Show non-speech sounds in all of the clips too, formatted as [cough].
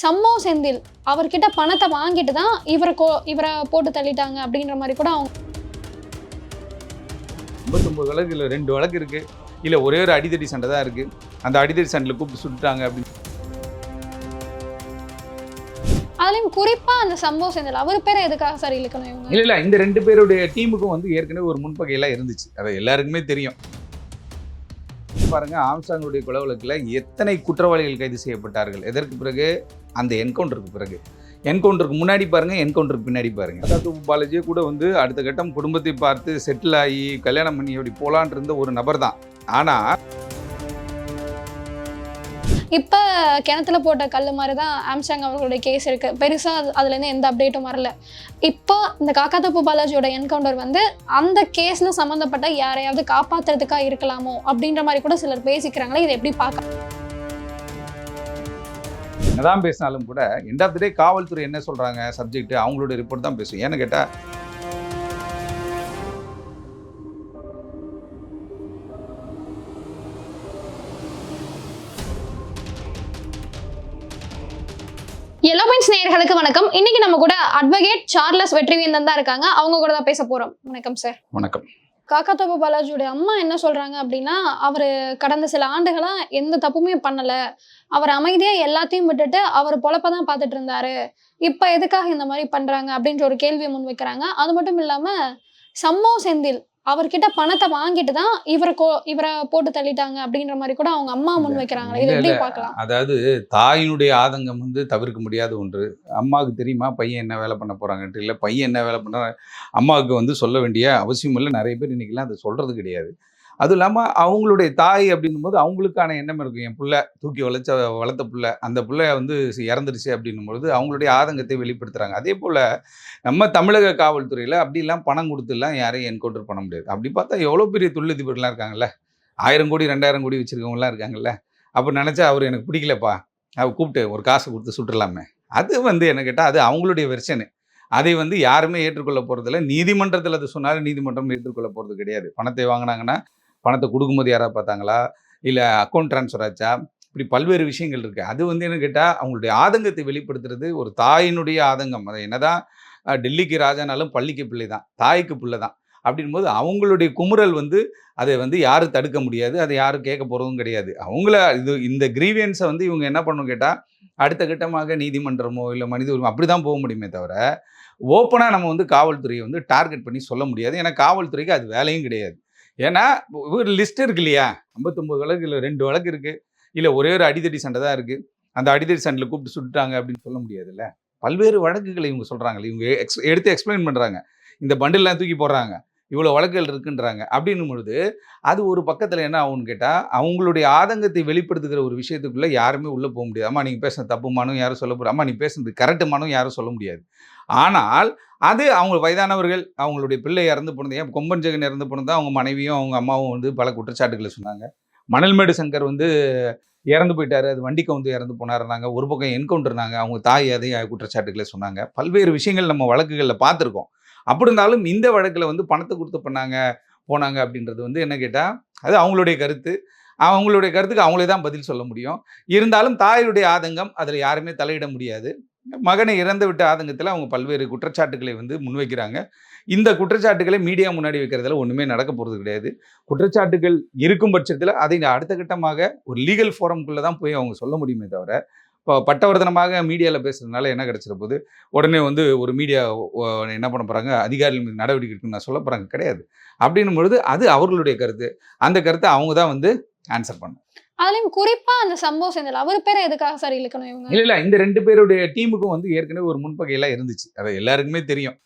சம்மோ செந்தில் அவர்கிட்ட பணத்தை வாங்கிட்டு தான் இவரை கோ இவரை போட்டு தள்ளிட்டாங்க அப்படின்ற மாதிரி கூட அவங்க ஐம்பத்தொம்பது வழக்கு இல்லை ரெண்டு வழக்கு இருக்கு. இல்லை ஒரே ஒரு அடிதடி சண்டை தான் இருக்கு. அந்த அடிதடி சண்டையில் கூப்பிட்டு சுட்டுட்டாங்க அப்படின்னு. அதுலயும் குறிப்பா அந்த சம்பவ செந்தில் அவர் பேரை எதுக்காக சார் இழுக்கணும் இவங்க? இல்லை இல்லை இந்த ரெண்டு பேருடைய டீமுக்கும் வந்து ஏற்கனவே ஒரு முன்பகையெல்லாம் இருந்துச்சு. அது எல்லாருக்குமே தெரியும். பாருங்க ஆம்சாங்குடைய கொலை வழக்கில் எத்தனை குற்றவாளிகள் கைது செய்யப்பட்டார்கள்? எதற்கு பிறகு? அந்த என்கவுண்டருக்கு பிறகு. என்கவுண்டருக்கு முன்னாடி பாருங்கள் என்கவுண்டருக்கு பின்னாடி பாருங்கள் அதாவது பாலாஜியே கூட வந்து அடுத்த கட்டம் குடும்பத்தை பார்த்து செட்டில் ஆகி கல்யாணம் பண்ணி அப்படி போலான் இருந்த ஒரு நபர் தான். ஆனால் இப்போ கிணத்துல போட்ட கல் மாதிரி தான் ஆம்சாங் அவர்களுடைய கேஸ் இருக்கு. பெருசா அது- எந்த அப்டேட்டும் வரல. இப்போ இந்த காக்காத்தப்பு பாலாஜியோட என்கவுண்டர் வந்து அந்த கேஸ்ல சம்மந்தப்பட்ட யாரையாவது காப்பாத்துறதுக்காக இருக்கலாமோ அப்படின்ற மாதிரி கூட சிலர் பேசிக்கிறாங்களே இதை எப்படி பார்க்க என்னதான் பேசினாலும் கூட எண்ட் ஆஃப் த டே காவல்துறை என்ன சொல்றாங்க சப்ஜெக்ட் அவங்களோட ரிப்போர்ட் தான் பேசும். ஏன்னு கேட்டா எல்லோ பாயிண்ட்ஸ் நேயர்களுக்கு வணக்கம். இன்னைக்கு நம்ம கூட அட்வொகேட் சார்லஸ் வெற்றிவேந்தன் தான் இருக்காங்க. அவங்க கூட தான் பேச போறோம். வணக்கம் சார் வணக்கம். காக்காத்தோப்பு பாலாஜியோட அம்மா என்ன சொல்றாங்க அப்படின்னா அவர் கடந்த சில ஆண்டுகளா எந்த தப்புமே பண்ணல. அவர் அமைதியா எல்லாத்தையும் விட்டுட்டு அவர் பொழப்பதான் பார்த்துட்டு இருந்தாரு. இப்ப எதுக்காக இந்த மாதிரி பண்றாங்க அப்படின்ற ஒரு கேள்வியை முன் வைக்கிறாங்க அது மட்டும் இல்லாம சம்மோ செந்தில் அவர்கிட்ட பணத்தை வாங்கிட்டு தான் இவரை கோ இவரை போட்டு தள்ளிட்டாங்க அப்படின்ற மாதிரி கூட அவங்க அம்மா முன் வைக்கிறாங்க இதை எப்படி. பார்க்கலாம்? அதாவது தாயினுடைய ஆதங்கம் வந்து தவிர்க்க முடியாத ஒன்று. அம்மாவுக்கு தெரியுமா பையன் என்ன வேலை பண்ண போறாங்கன்ட்டு? இல்லை பையன் என்ன வேலை பண்ண அம்மாவுக்கு வந்து சொல்ல வேண்டிய அவசியம் இல்லை. நிறைய பேர் இன்னைக்கெல்லாம் அதை சொல்றது கிடையாது. அதுவும் இல்லாமல் அவங்களுடைய தாய் அப்படின்னும் போது அவங்களுக்கான எண்ணம் இருக்கும். என் பிள்ளை தூக்கி வளர்ச்ச வளர்த்த பிள்ளை அந்த பிள்ளை வந்து இறந்துருச்சு அப்படின்னும் பொழுது அவங்களுடைய ஆதங்கத்தை வெளிப்படுத்துகிறாங்க அதே போல் நம்ம தமிழக காவல்துறையில் அப்படிலாம் பணம் கொடுத்துலாம் யாரையும் என்கவுண்டர் பண்ண முடியாது. அப்படி பார்த்தா எவ்வளோ பெரிய தொழிலதிபர்லாம் இருக்காங்கல்ல? ஆயிரம் கோடி ரெண்டாயிரம் கோடி வச்சுருக்கவங்களாம் இருக்காங்கல்ல? அப்போ நினச்சா அவர் எனக்கு பிடிக்கலப்பா. அவர் கூப்பிட்டு ஒரு காசு கொடுத்து சுற்றலாமே அது வந்து என்ன கேட்டால் அது அவங்களுடைய வெர்ஷனு. அதை வந்து யாருமே ஏற்றுக்கொள்ள போகிறதில்ல நீதிமன்றத்தில் அது சொன்னாலும் நீதிமன்றம் ஏற்றுக்கொள்ள போகிறது கிடையாது. பணத்தை வாங்கினாங்கன்னா பணத்தை கொடுக்கும்போது யாராவது பார்த்தாங்களா? இல்லை அக்கௌண்ட் ட்ரான்ஸ்ஃபர் ஆச்சா? இப்படி பல்வேறு விஷயங்கள் இருக்குது அது வந்து என்ன கேட்டால் அவங்களுடைய ஆதங்கத்தை வெளிப்படுத்துறது ஒரு தாயினுடைய ஆதங்கம். அது என்னதான் டெல்லிக்கு ராஜானாலும் பள்ளிக்கு பிள்ளை தான் தாய்க்கு பிள்ளை தான் அப்படின்போது அவங்களுடைய குமுறல் வந்து அதை வந்து யாரும் தடுக்க முடியாது. அதை யாரும் கேட்க போகிறதும் கிடையாது. அவங்கள இது இந்த கிரீவியன்ஸை வந்து இவங்க என்ன பண்ணணும் கேட்டால் அடுத்த கட்டமாக நீதிமன்றமோ இல்லை மனித உரிமை அப்படி தான் போக முடியுமே தவிர ஓப்பனாக நம்ம வந்து காவல்துறையை வந்து டார்கெட் பண்ணி சொல்ல முடியாது. ஏன்னா காவல்துறைக்கு அது வேலையும் கிடையாது. ஏன்னா ஒரு லிஸ்ட் இருக்கு இல்லையா? ஐம்பத்தொம்பது வழக்கு இல்லை ரெண்டு வழக்கு இருக்குது இல்லை ஒரே ஒரு அடிதடி சண்டை தான் இருக்குது அந்த அடிதடி சண்டையில் கூப்பிட்டு சுட்டுட்டாங்க அப்படின்னு சொல்ல முடியாதுல்ல? பல்வேறு வழக்குகளை இவங்க சொல்கிறாங்களே இவங்க எக்ஸ் எடுத்து எக்ஸ்பிளைன் பண்ணுறாங்க இந்த பண்டில்லாம் தூக்கி போடுறாங்க. இவ்வளோ வழக்குகள் இருக்குன்றாங்க. அப்படின்னும் பொழுது அது ஒரு பக்கத்தில் என்ன ஆகும்னு கேட்டால் அவங்களுடைய ஆதங்கத்தை வெளிப்படுத்துகிற ஒரு விஷயத்துக்குள்ளே யாருமே உள்ளே போக முடியாது. அம்மா நீங்கள் பேசுன தப்புமானும் யாரும் சொல்ல போகிற அம்மா நீ பேசுனது கரெக்டுமானும் யாரும் சொல்ல முடியாது. ஆனால் அது அவங்க வயதானவர்கள் அவங்களுடைய பிள்ளை இறந்து போனது ஏன் கொம்பன் ஜெகன் இறந்து போனது அவங்க மனைவியும் அவங்க அம்மாவும் வந்து பல குற்றச்சாட்டுகளை சொன்னாங்க. மணல்மேடு சங்கர் வந்து இறந்து போயிட்டாரு அது வண்டிக்கு வந்து இறந்து போனாருனாங்க ஒரு பக்கம் என்கவுண்டர்னாங்க அவங்க தாய் அதையும் குற்றச்சாட்டுகளை சொன்னாங்க. பல்வேறு விஷயங்கள் நம்ம வழக்குகளில் பார்த்துருக்கோம். அப்படி இருந்தாலும் இந்த வழக்கில் வந்து பணத்தை கொடுத்து பண்ணாங்க போனாங்க அப்படின்றது வந்து என்ன கேட்டால் அது அவங்களுடைய கருத்து. அவங்களுடைய கருத்துக்கு அவங்களே தான் பதில் சொல்ல முடியும். இருந்தாலும் தாயுடைய ஆதங்கம் அதில் யாருமே தலையிட முடியாது. மகனை இறந்து விட்ட ஆதங்கத்தில் அவங்க பல்வேறு குற்றச்சாட்டுகளை வந்து முன்வைக்கிறாங்க. இந்த குற்றச்சாட்டுகளை மீடியா முன்னாடி வைக்கிறதுல ஒன்றுமே நடக்க போகிறது கிடையாது. குற்றச்சாட்டுகள் இருக்கும் பட்சத்தில் அதை அடுத்த கட்டமாக ஒரு லீகல் ஃபோரம்குள்ளே தான் போய் அவங்க சொல்ல முடியுமே தவிர இப்போ பட்டவர்த்தனமாக மீடியாவில் பேசுறதுனால என்ன கிடைச்சிட போகுது உடனே வந்து ஒரு மீடியா என்ன பண்ண போகிறாங்க அதிகாரிகள் மீது நடவடிக்கை எடுக்கணும்னு நான் சொல்ல போகிறாங்க கிடையாது. அப்படின்னும் பொழுது அது அவர்களுடைய கருத்து. அந்த கருத்தை அவங்க தான் வந்து ஆன்சர் பண்ணணும். அதுலயும் குறிப்பா அந்த சம்பவ செந்தில் அவர் பேரை எதுக்காக சார் இழுக்கணும் இவங்க? இல்லை இல்லை. இந்த ரெண்டு பேருடைய டீமுக்கும் வந்து ஏற்கனவே ஒரு முன்பகையெல்லாம் இருந்துச்சு. அது எல்லாருக்குமே தெரியும்.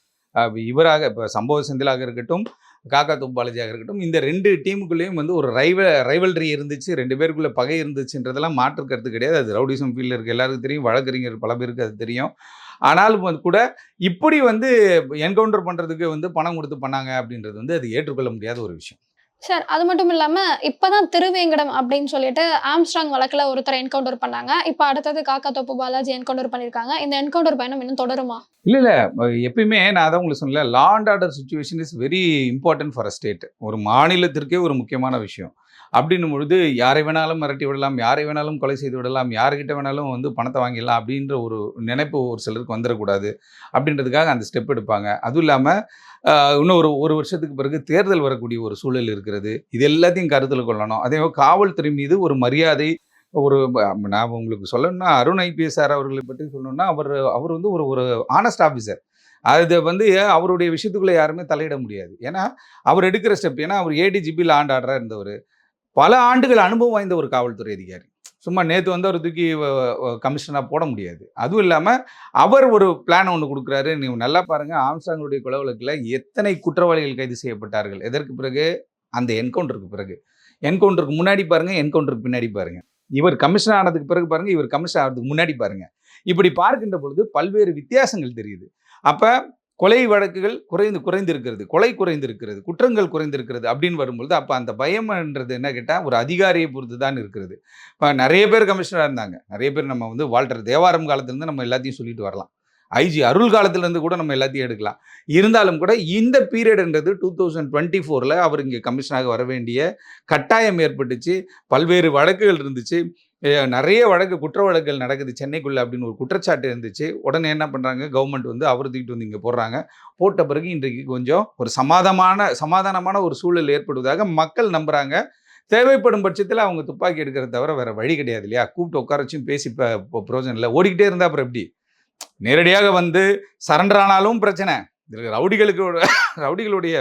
இவராக இப்போ சம்பவ செந்திலாக இருக்கட்டும் காக்கா துப்பாலஜியாக இருக்கட்டும் இந்த ரெண்டு டீமுக்குள்ளேயும் வந்து ஒரு ரைவ ரைவல்ரி இருந்துச்சு ரெண்டு பேருக்குள்ளே பகை இருந்துச்சுன்றதெல்லாம் மாற்று கருத்து கிடையாது. அது ரவுடிசம் ஃபீல்டில் இருக்க எல்லாருக்கும் தெரியும் வழக்கறிஞர் பல பேருக்கு அது தெரியும். ஆனாலும் வந்து கூட இப்படி வந்து என்கவுண்டர் பண்ணுறதுக்கு வந்து பணம் கொடுத்து பண்ணாங்க அப்படின்றது வந்து அது ஏற்றுக்கொள்ள முடியாத ஒரு விஷயம். சார் அது மட்டும் இல்லாமல் இப்போதான் திருவேங்கடம் அப்படின்னு சொல்லிட்டு ஆம்ஸ்ட்ராங் வழக்கில் ஒருத்தர் என்கவுண்டர் பண்ணாங்க. இப்போ அடுத்தது காக்கா தொப்பு பாலாஜி என்கவுண்டர் பண்ணியிருக்காங்க இந்த என்கவுண்டர் பயணம் இன்னும் தொடருமா? இல்லை இல்லை. எப்பயுமே நான் அதை உங்களுக்கு சொன்னல law and order situation is very important for a state ஒரு மாநிலத்திற்கே ஒரு முக்கியமான விஷயம். அப்படின்னும் பொழுது யாரை வேணாலும் மிரட்டி விடலாம் யாரை வேணாலும் கொலை செய்து விடலாம் யாருக்கிட்ட வேணாலும் வந்து பணத்தை வாங்கிடலாம் அப்படின்ற ஒரு நினைப்பு ஒரு சிலருக்கு வந்துடக்கூடாது அப்படின்றதுக்காக அந்த ஸ்டெப் எடுப்பாங்க. அதுவும் இல்லாமல் இன்னும் ஒரு ஒரு வருஷத்துக்கு பிறகு தேர்தல் வரக்கூடிய ஒரு சூழல் இருக்கிறது. இது எல்லாத்தையும் கருத்தில் கொள்ளணும். அதே மாதிரி காவல்துறை மீது ஒரு மரியாதை ஒரு நான் உங்களுக்கு சொல்லணும்னா அருண் ஐபிஎஸ் சார் அவர்களை பற்றி சொல்லணும்னா அவர் அவர் வந்து ஒரு ஒரு ஆனஸ்ட் ஆஃபீஸர் அது வந்து அவருடைய விஷயத்துக்குள்ளே யாருமே தலையிட முடியாது. ஏன்னா அவர் எடுக்கிற ஸ்டெப் ஏன்னா அவர் ஏடிஜிபியில் ஆண்டு ஆர்டராக இருந்தவர். பல ஆண்டுகள் அனுபவம் வாய்ந்த ஒரு காவல்துறை அதிகாரி. சும்மா நேற்று வந்து அவர் தூக்கி கமிஷனாக போட முடியாது. அதுவும் இல்லாமல் அவர் ஒரு பிளான் ஒன்று கொடுக்குறாரு. நீங்கள் நல்லா பாருங்கள் ஆம்சாங்களுடைய கொலை வழக்கில் எத்தனை குற்றவாளிகள் கைது செய்யப்பட்டார்கள்? எதற்கு பிறகு? அந்த என்கவுண்டருக்கு பிறகு. என்கவுண்டருக்கு முன்னாடி பாருங்கள் என்கவுண்டருக்கு பின்னாடி பாருங்கள் இவர் கமிஷன் ஆனதுக்கு பிறகு பாருங்க இவர் கமிஷன் ஆனதுக்கு முன்னாடி பாருங்கள் இப்படி பார்க்கின்ற பொழுது பல்வேறு வித்தியாசங்கள் தெரியுது. அப்போ கொலை வழக்குகள் குறைந்து குறைந்திருக்கிறது. கொலை குறைந்திருக்கிறது. குற்றங்கள் குறைந்திருக்கிறது அப்படின்னு வரும்பொழுது அப்போ அந்த பயம்ன்றது என்ன கேட்டால் ஒரு அதிகாரியை பொறுத்து தான் இருக்கிறது. இப்போ நிறைய பேர் கமிஷனராக இருந்தாங்க. நிறைய பேர் நம்ம வந்து வாழ்கிற தேவாரம் காலத்துலேருந்து நம்ம எல்லாத்தையும் சொல்லிட்டு வரலாம். ஐஜி அருள் காலத்துலேருந்து கூட நம்ம எல்லாத்தையும் எடுக்கலாம். இருந்தாலும் கூட இந்த பீரியட்ன்றது டூ தௌசண்ட் டுவெண்ட்டி ஃபோரில் அவர் இங்கே கமிஷனாக வர வேண்டிய கட்டாயம் ஏற்பட்டுச்சு. பல்வேறு வழக்குகள் இருந்துச்சு. நிறைய வழக்கு குற்ற வழக்குகள் நடக்குது சென்னைக்குள்ளே அப்படின்னு ஒரு குற்றச்சாட்டு இருந்துச்சு. உடனே என்ன பண்ணுறாங்க கவர்மெண்ட் வந்து அவர் தூக்கிட்டு வந்து இங்கே போடுறாங்க. போட்ட பிறகு இன்றைக்கு கொஞ்சம் ஒரு சமாதானமான சமாதானமான ஒரு சூழல் ஏற்படுவதாக மக்கள் நம்புகிறாங்க தேவைப்படும் பட்சத்தில் அவங்க துப்பாக்கி எடுக்கிறத தவிர வேறு வழி கிடையாது இல்லையா? கூப்பிட்டு உட்கார வச்சும் பேசி இப்போ இப்போ பிரயோஜனம் இல்லை. ஓடிக்கிட்டே இருந்தால் அப்புறம் எப்படி? நேரடியாக வந்து சரண்டர் ஆனாலும் பிரச்சனை. இதில் ரவுடிகளுக்கு [laughs] ரவுடிகளுடைய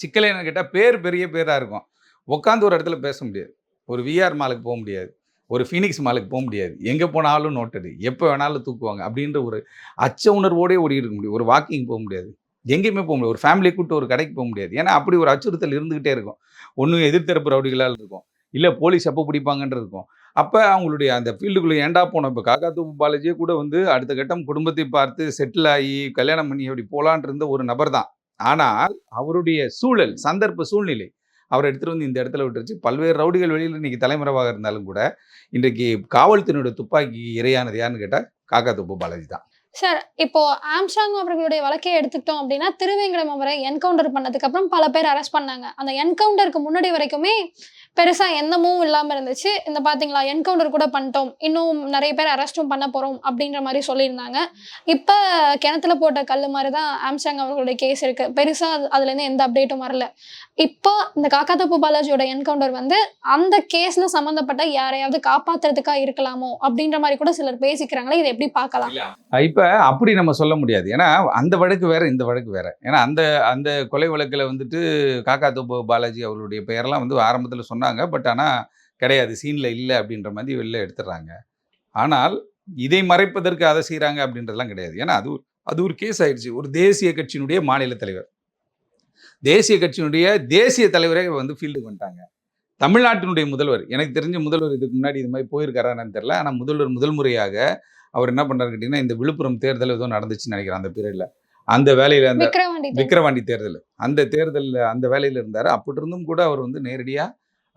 சிக்கல் என்ன கேட்டால் பேர் பெரிய பேராக இருக்கும். உட்காந்து ஒரு இடத்துல பேச முடியாது. ஒரு விஆர் மாலுக்கு போக முடியாது. ஒரு ஃபீனிக்ஸ் மாலுக்கு போக முடியாது. எங்கே போனாலும் நோட்டடு எப்போ வேணாலும் தூக்குவாங்க அப்படின்ற ஒரு அச்ச உணர்வோடே ஓடி இருக்க முடியும் ஒரு வாக்கிங் போக முடியாது. எங்கேயுமே போக முடியாது. ஒரு ஃபேமிலி கூட்டு ஒரு கடைக்கு போக முடியாது. ஏன்னா அப்படி ஒரு அச்சுறுத்தல் இருந்துக்கிட்டே இருக்கும். ஒன்று எதிர்த்தரப்பு ரவுடிகளால் இருக்கும். இல்லை போலீஸ் எப்போ பிடிப்பாங்கன்றது இருக்கும். அப்போ அவங்களுடைய அந்த ஃபீல்டுக்குள்ளே ஏண்டா போனோம்? இப்போ காக்காத்தூப்பு பாலாஜியே கூட வந்து அடுத்த கட்டம் குடும்பத்தை பார்த்து செட்டில் ஆகி கல்யாணம் பண்ணி அப்படி போலான் இருந்த ஒரு நபர் தான். ஆனால் அவருடைய சூழல் சந்தர்ப்ப சூழ்நிலை அவர் எடுத்துகிட்டு வந்து இந்த இடத்துல விட்டுருச்சு. பல்வேறு ரவுடிகள் வெளியில் இன்றைக்கி தலைமறைவாக இருந்தாலும் கூட இன்றைக்கு காவல்துறையோட துப்பாக்கி இரையானது யாருன்னு கேட்டால் காக்காத்தூப்பு பாலாஜி தான். சார் இப்போ ஆம்ஸ்டாங் அவர்களுடைய வழக்கை எடுத்துக்கிட்டோம் அப்படின்னா திருவேங்கடம் அவரை என்கவுண்டர் பண்ணதுக்கு அப்புறம் பல பேர் அரெஸ்ட் பண்ணாங்க. அந்த என்கவுண்டருக்கு முன்னாடி வரைக்குமே பெருசாக எந்த மூவும் இல்லாமல் இருந்துச்சு. இந்த பார்த்தீங்களா என்கவுண்டர் கூட பண்ணிட்டோம். இன்னும் நிறைய பேர் அரெஸ்ட்டும் பண்ண போகிறோம் அப்படின்ற மாதிரி சொல்லியிருந்தாங்க. இப்போ கிணத்துல போட்ட கல் மாதிரி தான் ஆம்சாங் அவர்களுடைய கேஸ் இருக்குது பெருசாக அது- எந்த அப்டேட்டும் வரல. இப்போ இந்த காக்காத்தப்பு பாலாஜியோட என்கவுண்டர் வந்து அந்த கேஸில் சம்மந்தப்பட்ட யாரையாவது காப்பாத்துறதுக்கா இருக்கலாமோ அப்படின்ற மாதிரி கூட சிலர் பேசிக்கிறாங்களே இதை எப்படி பார்க்கலாம்? இப்போ அப்படி நம்ம சொல்ல முடியாது. ஏன்னா அந்த வழக்கு வேற இந்த வழக்கு வேற. ஏன்னா அந்த அந்த கொலை வழக்கில் வந்துட்டு காக்கா பாலாஜி அவருடைய பெயரெல்லாம் வந்து ஆரம்பத்தில் சொன்னாங்க. பட் ஆனால் கிடையாது. சீனில் இல்லை அப்படின்ற மாதிரி வெளில எடுத்துடுறாங்க. ஆனால் இதை மறைப்பதற்கு அதை செய்கிறாங்க அப்படின்றதெல்லாம் கிடையாது. ஏன்னா அது அது ஒரு கேஸ் ஆயிடுச்சு. ஒரு தேசிய கட்சியினுடைய மாநில தலைவர். தேசிய கட்சியினுடைய தேசிய தலைவரே வந்து ஃபீல்டுக்கு வந்துட்டாங்க. தமிழ்நாட்டினுடைய முதல்வர். எனக்கு தெரிஞ்ச முதல்வர் இதுக்கு முன்னாடி இது மாதிரி போயிருக்காரான்னு தெரியல. ஆனால் முதல்வர் முதல் முறையாக அவர் என்ன பண்றாரு கேட்டிங்கன்னா இந்த விழுப்புரம் தேர்தல் ஏதோ நடந்துச்சுன்னு நினைக்கிறேன் அந்த பீரியட்ல அந்த வேலையில அந்த விக்ரவாண்டி தேர்தல். அந்த தேர்தலில் அந்த வேலையில் இருந்தார். அப்படி இருந்தும் கூட அவர் வந்து நேரடியாக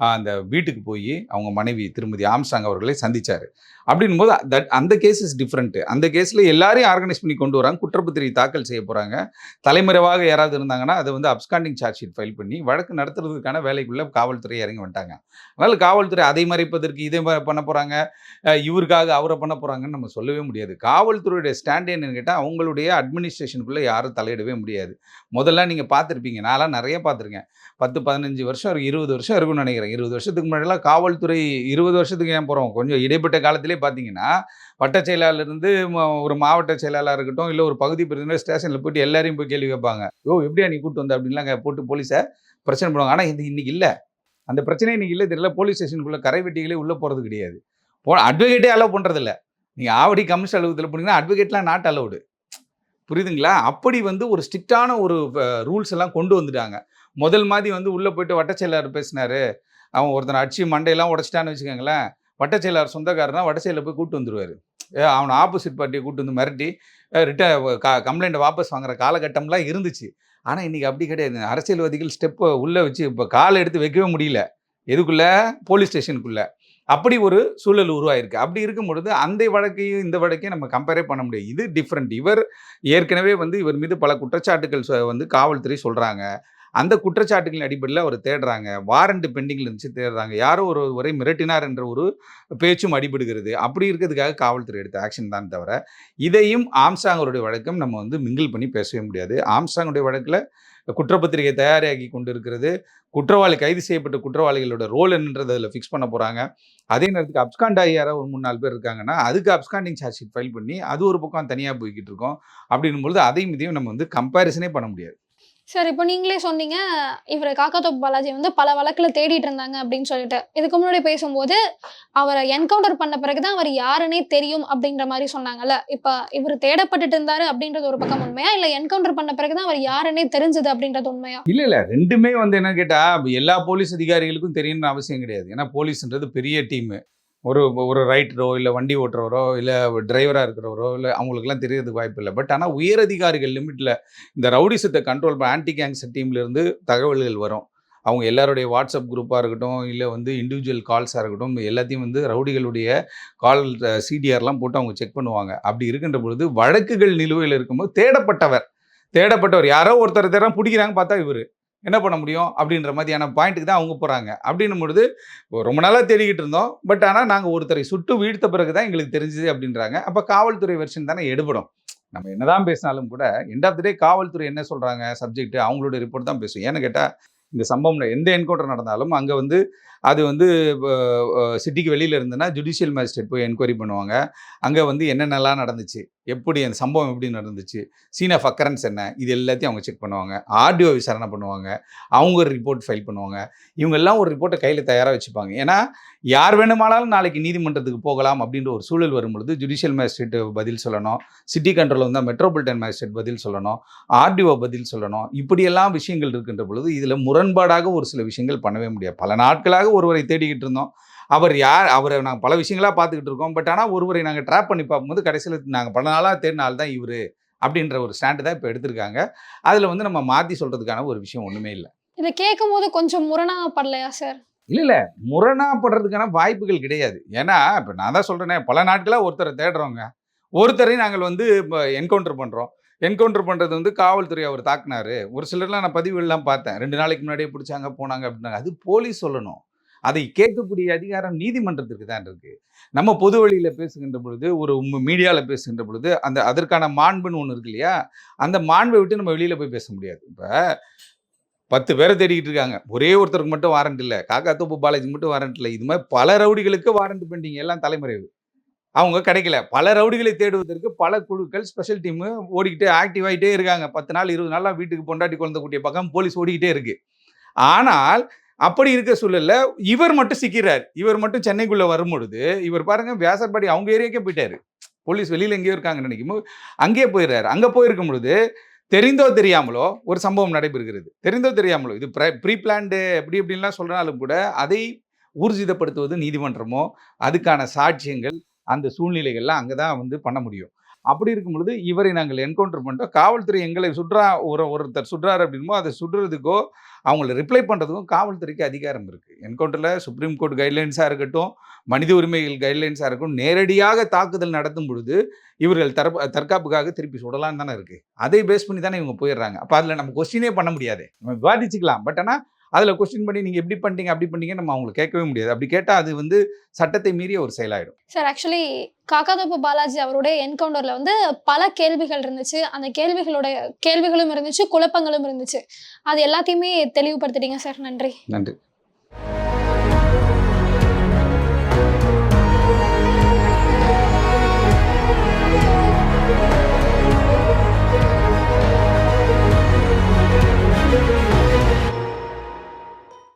அந்த வீட்டுக்கு போய் அவங்க மனைவி திருமதி ஆம்சாங் அவர்களை சந்திச்சார். அப்படின்னும் போது தட் அந்த கேஸ் இஸ் டிஃப்ரெண்ட்டு அந்த கேஸில் எல்லாரையும் ஆர்கனைஸ் பண்ணி கொண்டு வராங்க. குற்றப்பத்திரிகை தாக்கல் செய்ய போகிறாங்க தலைமறைவாக யாராவது இருந்தாங்கன்னா அதை வந்து அப்ஸ்காண்டிங் சார்ஜ் ஷீட் ஃபைல் பண்ணி வழக்கு நடத்துறதுக்கான வேலைக்குள்ளே காவல்துறை இறங்கி வந்துட்டாங்க. அதனால் காவல்துறை அதை மறைப்பதற்கு இதை பண்ண போகிறாங்க இவருக்காக அவரை பண்ண போகிறாங்கன்னு நம்ம சொல்லவே முடியாது. காவல்துறையுடைய ஸ்டாண்ட் என்னன்னு கேட்டால் அவங்களுடைய அட்மினிஸ்ட்ரேஷனுக்குள்ளே யாரும் தலையிடவே முடியாது. முதல்ல நீங்கள் பார்த்துருப்பீங்க. நான்லாம் நிறைய பார்த்துருக்கேன். பத்து பதினஞ்சு வருஷம் இருபது வருஷம் இருக்கும்னு நினைக்கிறேன். இருபது வருஷத்துக்கு முன்னாடிலாம் காவல்துறை இருபது வருஷத்துக்கு ஏன் போகிறோம் கொஞ்சம் இடைப்பட்ட காலத்திலே பார்த்தீங்கன்னா வட்டச் செயலாளர்லேருந்து ஒரு மாவட்ட செயலாளராக இருக்கட்டும் இல்லை ஒரு பகுதி பிரிவினர் ஸ்டேஷனில் போயிட்டு எல்லாரையும் போய் கேள்வி கேட்பாங்க. ஓ எப்படியா நீ கூட்டு வந்த? அப்படின்லாம் போட்டு போலீஸை பிரச்சனை பண்ணுவாங்க. ஆனால் இது இன்றைக்கி இல்லை. அந்த பிரச்சனை இன்னைக்கு இல்லை. தெரியல போலீஸ் ஸ்டேஷனுக்குள்ளே கரை வெட்டிகளே உள்ளே போகிறது கிடையாது. போ அட்வொகேட்டே அலோவ் பண்ணுறதில்ல நீங்கள் ஆவடி கமிஷன் அலுவலகத்தில் போனீங்கன்னா அட்வொகேட்லாம் நாட் அலௌடு புரியுதுங்களா? அப்படி வந்து ஒரு ஸ்ட்ரிக்டான ஒரு ரூல்ஸ் எல்லாம் கொண்டு வந்துட்டாங்க. முதல் மாதிரி வந்து உள்ளே போயிட்டு வட்டச்செயலாளர் பேசினார். அவன் ஒருத்தனை அடிச்சு மண்டையெல்லாம் உடச்சிட்டான்னு வச்சுக்கோங்களேன். வட்டச் செயலாளர் சொந்தக்காரனா வட்டச் போய் கூட்டு வந்துருவாரு. ஏ, அவனை ஆப்போசிட் பார்ட்டியை கூட்டு வந்து மிரட்டி க கம்ப்ளைண்ட்டை வாபஸ் வாங்குற காலகட்டம்லாம் இருந்துச்சு. ஆனால் இன்றைக்கி அப்படி கிடையாது. அரசியல்வாதிகள் ஸ்டெப்பை உள்ளே வச்சு இப்போ காலை எடுத்து வைக்கவே முடியல. எதுக்குள்ளே? போலீஸ் ஸ்டேஷனுக்குள்ளே அப்படி ஒரு சூழல் உருவாயிருக்கு. அப்படி இருக்கும் பொழுது அந்த வழக்கையும் இந்த வழக்கையும் நம்ம கம்பேரே பண்ண முடியாது. இது டிஃப்ரெண்ட் இவர் ஏற்கனவே வந்து இவர் மீது பல குற்றச்சாட்டுகள் வந்து காவல்துறை சொல்கிறாங்க அந்த குற்றச்சாட்டுகளின் அடிப்படையில் அவர் தேடுறாங்க. வாரண்ட் பெண்டிங்கில் இருந்துச்சு தேடுறாங்க. யாரோ ஒரு வரை மிரட்டினார் என்ற ஒரு பேச்சும் அடிபடுகிறது. அப்படி இருக்கிறதுக்காக காவல்துறை எடுத்த ஆக்ஷன் தான் தவிர இதையும் ஆம்சாங்கருடைய வழக்கம் நம்ம வந்து மிங்கிள் பண்ணி பேசவே முடியாது. ஆம்சாங்குடைய வழக்கில் குற்றப்பத்திரிகை தயாராகி கொண்டு இருக்கிறது குற்றவாளி கைது செய்யப்பட்ட குற்றவாளிகளோட ரோல் என்னன்றது அதில் ஃபிக்ஸ் பண்ண போகிறாங்க அதே நேரத்துக்கு அப்ஸ்காண்ட் ஆகி யாராவது ஒரு மூணு நாலு பேர் இருக்காங்கன்னா அதுக்கு அப்ஸ்காண்டிங் சார்ஜ் ஷீட் ஃபைல் பண்ணி அது ஒரு பக்கம் தனியாக போய்கிட்டு இருக்கோம். அப்படின்னும் பொழுது அதையும் இதையும் நம்ம வந்து கம்பேரிசனே பண்ண முடியாது. சார் இப்போ நீங்களே சொன்னீங்க இவர் காக்காத்தோப்பு பாலாஜி வந்து பல வழக்கில் தேடிட்டு இருந்தாங்க அப்படின்னு சொல்லிட்டு. இதுக்கு முன்னாடி பேசும்போது அவரை என்கவுண்டர் பண்ண பிறகு தான் அவர் யாருன்னே தெரியும் அப்படின்ற மாதிரி சொன்னாங்கல்ல. இப்போ இவர் தேடப்பட்டுட்டு இருந்தாரு அப்படின்றது ஒரு பக்கம் உண்மையா? இல்லை என்கவுண்டர் பண்ண பிறகு தான் அவர் யாருன்னே தெரிஞ்சது அப்படின்றது உண்மையா? இல்லை இல்லை. ரெண்டுமே வந்து என்ன கேட்டால் எல்லா போலீஸ் அதிகாரிகளுக்கும் தெரியணும்னு அவசியம் கிடையாது. ஏன்னா போலீஸ்ன்றது பெரிய டீமு. ஒரு ஒரு ரைட்டரோ இல்லை வண்டி ஓட்டுறவரோ இல்லை டிரைவராக இருக்கிறவரோ இல்லை அவங்களுக்குலாம் தெரியறதுக்கு வாய்ப்பு இல்லை. பட் ஆனால் உயர் அதிகாரிகள் லிமிட்டில் இந்த ரவுடிசத்தை கண்ட்ரோல் பண்ண ஆன்டி கேங்ஸ் டீம்லேருந்து தகவல்கள் வரும். அவங்க எல்லாருடைய வாட்ஸ்அப் குரூப்பாக இருக்கட்டும் இல்லை வந்து இண்டிவிஜுவல் கால்ஸாக இருக்கட்டும் எல்லாத்தையும் வந்து ரவுடிகளுடைய கால் சிடிஆர்லாம் போட்டு அவங்க செக் பண்ணுவாங்க. அப்படி இருக்கின்ற பொழுது வழக்குகள் நிலுவையில் இருக்கும்போது தேடப்பட்டவர். தேடப்பட்டவர். யாரோ ஒருத்தர் தேட பிடிக்கிறாங்க பார்த்தா இவர். என்ன பண்ண முடியும்? அப்படின்ற மாதிரியான பாயிண்ட்டுக்கு தான் அவங்க போகிறாங்க அப்படின்னும் பொழுது ரொம்ப நாளாக தேடிக்கிட்டு இருந்தோம். பட் ஆனால் நாங்கள் ஒருத்தரை சுட்டு வீழ்த்த பிறகு தான் எங்களுக்கு தெரிஞ்சுது அப்படின்றாங்க. அப்போ காவல்துறை வெர்ஷன் தானே எடுபடும். நம்ம என்னதான் பேசினாலும் கூட எண்ட் ஆஃப் த டே காவல்துறை என்ன சொல்கிறாங்க சப்ஜெக்ட் அவங்களோட ரிப்போர்ட் தான் பேசும். ஏன்னு கேட்டால் இந்த சம்பவம் எந்த என்கவுண்டர் நடந்தாலும் அங்கே வந்து அது வந்து சிட்டிக்கு வெளியில் இருந்ததுன்னா ஜுடிஷியல் மேஜிஸ்ட்ரேட் போய் என்கொயரி பண்ணுவாங்க. அங்கே வந்து என்னென்னலாம் நடந்துச்சு? எப்படி அந்த சம்பவம் எப்படி நடந்துச்சு? சீன் ஆஃப் அக்கரன்ஸ் என்ன? இது எல்லாத்தையும் அவங்க செக் பண்ணுவாங்க. ஆர்டிஓ விசாரணை பண்ணுவாங்க. அவங்க ஒரு ரிப்போர்ட் ஃபைல் பண்ணுவாங்க. இவங்கெல்லாம் ஒரு ரிப்போர்ட்டை கையில் தயாராக வச்சுப்பாங்க. ஏன்னா யார் வேணுமானாலும் நாளைக்கு நீதிமன்றத்துக்கு போகலாம் அப்படின்ற ஒரு சூழல் வரும்பொழுது ஜுடிஷியல் மேஜிஸ்ட்ரேட் பதில் சொல்லணும். சிட்டி கண்ட்ரோல் வந்தால் மெட்ரோபாலிட்டன் மேஜிஸ்ட்ரேட் பதில் சொல்லணும். ஆர்டிஓ பதில் சொல்லணும். இப்படியெல்லாம் விஷயங்கள் இருக்கின்ற பொழுது இதில் முரண்பாடாக ஒரு சில விஷயங்கள் பண்ணவே முடியாது. பல நாட்களாக ஒருவரை தேடிக்கிட்டு இருந்தோம். அவர் யார் அவரை நாங்கள் பல விஷயங்களாக பார்த்துக்கிட்டு இருக்கோம். பட் ஆனால் ஒருவரை நாங்கள் ட்ராப் பண்ணி பார்க்கும்போது கடைசியில் நாங்கள் பல நாளாக தேடின ஆள் தான் இவர் அப்படின்ற ஒரு ஸ்டாண்டு தான் இப்போ எடுத்திருக்காங்க. அதில் வந்து நம்ம மாற்றி சொல்கிறதுக்கான ஒரு விஷயம் ஒன்றுமே இல்லை. இதை கேட்கும் போது கொஞ்சம் முரணா படலையா சார் இல்லை இல்லை. முரணாப்படுறதுக்கான வாய்ப்புகள் கிடையாது. ஏன்னா இப்போ நான் தான் சொல்கிறேனே பல நாட்களாக ஒருத்தரை தேடுறோங்க. ஒருத்தரை நாங்கள் வந்து இப்போ என்கவுண்டர் பண்ணுறோம் என்கவுண்டர் பண்ணுறது வந்து காவல்துறை அவர் தாக்குனாரு. ஒரு சிலர்லாம் நான் பதிவுகள்லாம் பார்த்தேன். ரெண்டு நாளைக்கு முன்னாடியே பிடிச்சாங்க போனாங்க அப்படின்னாங்க. அது போலீஸ் சொல்லணும். அதை கேட்கக்கூடிய அதிகாரம் நீதிமன்றத்திற்கு தான் இருக்கு. நம்ம பொது வழியில் பேசுகின்ற பொழுது ஒரு மீடியாவில் பேசுகின்ற பொழுது அந்த அதற்கான மாண்புன்னு ஒன்று இருக்கு இல்லையா? அந்த மாண்பை விட்டு நம்ம வெளியில் போய் பேச முடியாது. இப்போ பத்து பேரை தேடிக்கிட்டு இருக்காங்க. ஒரே ஒருத்தருக்கு மட்டும் வாரண்ட் இல்லை. காக்கா தோப்பு பாலாஜி மட்டும் வாரண்ட் இல்லை. இது மாதிரி பல ரவுடிகளுக்கு வாரண்ட் பெண்டிங் எல்லாம் தலைமறைவு அவங்க கிடைக்கல. பல ரவுடிகளை தேடுவதற்கு பல குழுக்கள் ஸ்பெஷல் டீமு ஓடிக்கிட்டே ஆக்டிவ் ஆகிட்டே இருக்காங்க. பத்து நாள் இருபது நாளாக வீட்டுக்கு பொண்டாட்டி குழந்தை கூட்டிய பக்கம் போலீஸ் ஓடிக்கிட்டே இருக்குது ஆனால் அப்படி இருக்க சூழல்ல இவர் மட்டும் சிக்கிறார். இவர் மட்டும் சென்னைக்குள்ள வரும்பொழுது இவர் பாருங்க வியாசர்பாடி அவங்க ஏரியாக்கே போயிட்டாரு. போலீஸ் வெளியில் எங்கேயோ இருக்காங்கன்னு நினைக்கும் போது அங்கேயே போயிடுறாரு அங்கே போயிருக்கும் பொழுது தெரிந்தோ தெரியாமலோ ஒரு சம்பவம் நடைபெறுகிறது. தெரிந்தோ தெரியாமலோ இது ப்ரீ பிளான்டு எப்படி எப்படின்லாம் சொல்கிறனாலும் கூட அதை ஊர்ஜிதப்படுத்துவது நீதிமன்றமோ அதுக்கான சாட்சியங்கள் அந்த சூழ்நிலைகள்லாம் அங்கே தான் வந்து பண்ண முடியும். அப்படி இருக்கும் பொழுது இவரை நாங்கள் என்கவுண்டர் பண்ணிட்டோம். காவல்துறை எங்களை சுற்றா ஒரு ஒருத்தர் சுடுறாரு அப்படின்மோ அதை சுடுறதுக்கோ அவங்கள ரிப்ளை பண்ணுறதுக்கும் காவல்துறைக்கு அதிகாரம் இருக்குது என்கவுண்டரில் சுப்ரீம் கோர்ட் கைட்லைன்ஸாக இருக்கட்டும் மனித உரிமைகள் கைட்லைன்ஸாக இருக்கட்டும் நேரடியாக தாக்குதல் நடத்தும் பொழுது இவர்கள் தர தற்காப்புக்காக திருப்பி சுடலான்னு தானே இருக்குது அதை பேஸ் பண்ணி தானே இவங்க போயிடுறாங்க. அப்போ அதில் நம்ம கொஸ்டினே பண்ண முடியாது. நம்ம விவாதிச்சுக்கலாம். பட் ஆனால் அதில் கொஸ்டின் பண்ணி நீங்கள் எப்படி பண்ணிட்டீங்க அப்படி பண்ணீங்க நம்ம அவங்களை கேட்கவே முடியாது. அப்படி கேட்டால் அது வந்து சட்டத்தை மீறிய ஒரு செயலாயிடும். சார் ஆக்சுவலி காக்காதோப்பு பாலாஜி அவருடைய என்கவுண்டர்ல வந்து பல கேள்விகள் இருந்துச்சு. அந்த கேள்விகளோட கேள்விகளும் இருந்துச்சு குழப்பங்களும் இருந்துச்சு. அது எல்லாத்தையுமே தெளிவுபடுத்திட்டீங்க சார் நன்றி. நன்றி.